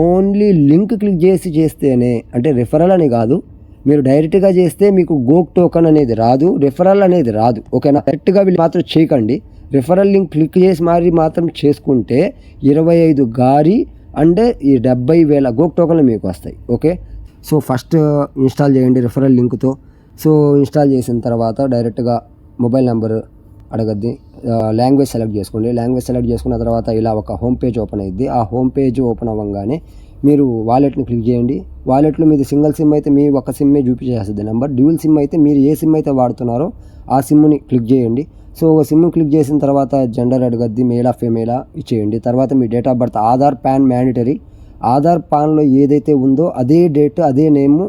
Only link click చేసి చేస్తేనే అంటే రిఫరల్ అని కాదు మీరు డైరెక్ట్గా చేస్తే మీకు గోక్ టోకన్ అనేది రాదు రిఫరల్ అనేది రాదు. ఓకేనా? డైరెక్ట్గా వీళ్ళు మాత్రం చేయకండి. రిఫరల్ లింక్ క్లిక్ చేసి మరి మాత్రం చేసుకుంటే ఇరవై ఐదు గారి అంటే ఈ డెబ్బై వేల గోక్ టోకన్లు మీకు వస్తాయి. ఓకే? సో ఫస్ట్ ఇన్స్టాల్ చేయండి రిఫరల్ లింక్తో. సో ఇన్స్టాల్ చేసిన తర్వాత డైరెక్ట్గా మొబైల్ నెంబర్ అడగద్ది. లాంగ్వేజ్ సెలెక్ట్ చేసుకోండి. లాంగ్వేజ్ సెలెక్ట్ చేసుకున్న తర్వాత ఇలా ఒక హోమ్ పేజ్ ఓపెన్ అయ్యింది ఆ హోమ్ పేజ్ ఓపెన్ అవ్వగానే మీరు వాలెట్ని క్లిక్ చేయండి. వాలెట్లో మీది సింగిల్ సిమ్ అయితే మీ ఒక సిమ్మే చూపించేస్తుంది నెంబర్ డ్యూల్ సిమ్ అయితే మీరు ఏ సిమ్ అయితే వాడుతున్నారో ఆ సిమ్ని క్లిక్ చేయండి. సో ఒక సిమ్ క్లిక్ చేసిన తర్వాత జెండర్ అడగద్ది మేలా ఫెమేలా ఇచ్చేయండి. తర్వాత మీ date of birth Aadhaar PAN mandatory. Aadhaar పాన్లో ఏదైతే ఉందో అదే డేట్ అదే నేము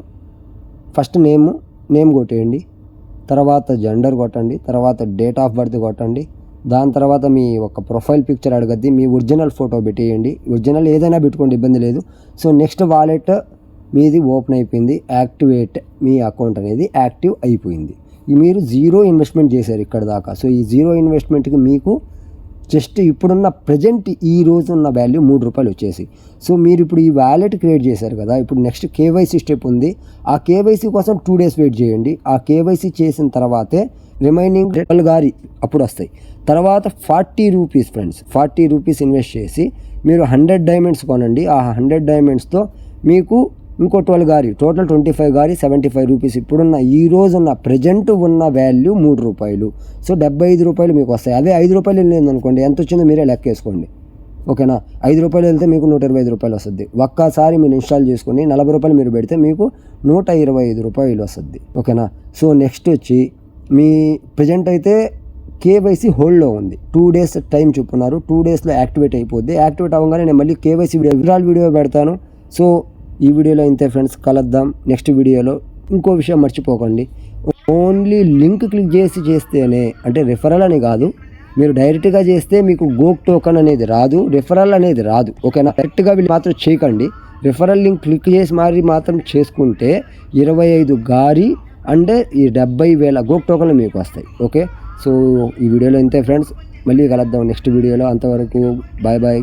ఫస్ట్ నేము నేమ్ కొట్టేయండి. తర్వాత జెండర్ కొట్టండి. తర్వాత డేట్ ఆఫ్ బర్త్ కొట్టండి. దాని తర్వాత మీ ఒక ప్రొఫైల్ పిక్చర్ అడగద్ది మీ ఒరిజినల్ ఫోటో పెట్టేయండి. ఒరిజినల్ ఏదైనా పెట్టుకోండి ఇబ్బంది లేదు. సో నెక్స్ట్ వాలెట్ మీది ఓపెన్ అయిపోయింది. యాక్టివేట్ మీ అకౌంట్ అనేది యాక్టివ్ అయిపోయింది. మీరు జీరో ఇన్వెస్ట్మెంట్ చేశారు ఇక్కడ దాకా. సో ఈ జీరో ఇన్వెస్ట్మెంట్కి మీకు జస్ట్ ఇప్పుడున్న ప్రజెంట్ ఈ రోజు ఉన్న వాల్యూ మూడు రూపాయలు వచ్చేసి. సో మీరు ఇప్పుడు ఈ వ్యాలెట్ క్రియేట్ చేశారు కదా ఇప్పుడు నెక్స్ట్ కేవైసీ స్టెప్ ఉంది. ఆ కేవైసీ కోసం టూ డేస్ వెయిట్ చేయండి. ఆ కేవైసీ చేసిన తర్వాతే రిమైనింగ్ ట్వెల్వ్ గారి అప్పుడు వస్తాయి. తర్వాత forty rupees friends forty rupees invest చేసి మీరు హండ్రెడ్ డైమండ్స్ కొనండి. ఆ హండ్రెడ్ డైమండ్స్తో మీకు ఇంకో ట్వెల్వ్ గారి టోటల్ ట్వంటీ ఫైవ్ గారి సెవెంటీ ఫైవ్ రూపీస్ ఇప్పుడున్న ఈ రోజు ఉన్న ప్రజెంట్ ఉన్న వాల్యూ మూడు రూపాయలు. సో డెబ్బై ఐదు రూపాయలు మీకు వస్తాయి. అదే ఐదు రూపాయలు వెళ్ళింది అనుకోండి ఎంత వచ్చిందో మీరే లెక్క వేసుకోండి ఓకేనా? ఐదు రూపాయలు వెళ్తే మీకు నూట ఇరవై ఐదు రూపాయలు వస్తుంది. ఒక్కసారి మీరు ఇన్స్టాల్ చేసుకుని నలభై రూపాయలు మీరు పెడితే మీకు నూట ఇరవై ఐదు రూపాయలు వస్తుంది. ఓకేనా? సో నెక్స్ట్ వచ్చి మీ ప్రజెంట్ అయితే కేవైసీ హోల్డ్లో ఉంది. టూ డేస్ టైం చెప్పున్నారు. టూ డేస్లో యాక్టివేట్ అయిపోద్ది. యాక్టివేట్ అవ్వగానే నేను మళ్ళీ కేవైసీ వీడియో వివరాలు వీడియో పెడతాను. సో ఈ వీడియోలో ఇంతే ఫ్రెండ్స్ కలుద్దాం నెక్స్ట్ వీడియోలో. ఇంకో విషయం మర్చిపోకండి. ఓన్లీ లింక్ క్లిక్ చేసి చేస్తేనే అంటే రిఫరల్ అని కాదు మీరు డైరెక్ట్గా చేస్తే మీకు గోక్ టోకన్ అనేది రాదు రిఫరల్ అనేది రాదు. ఓకేనా? డైరెక్ట్గా వీళ్ళు మాత్రం చేయకండి. రిఫరల్ లింక్ క్లిక్ చేసి మరి మాత్రం చేసుకుంటే ఇరవై ఐదు గారి అంటే ఈ డెబ్బై వేల గోక్ టోకన్లు మీకు వస్తాయి. ఓకే? సో ఈ వీడియోలో ఇంతే ఫ్రెండ్స్. మళ్ళీ కలుద్దాం నెక్స్ట్ వీడియోలో. అంతవరకు బాయ్ బాయ్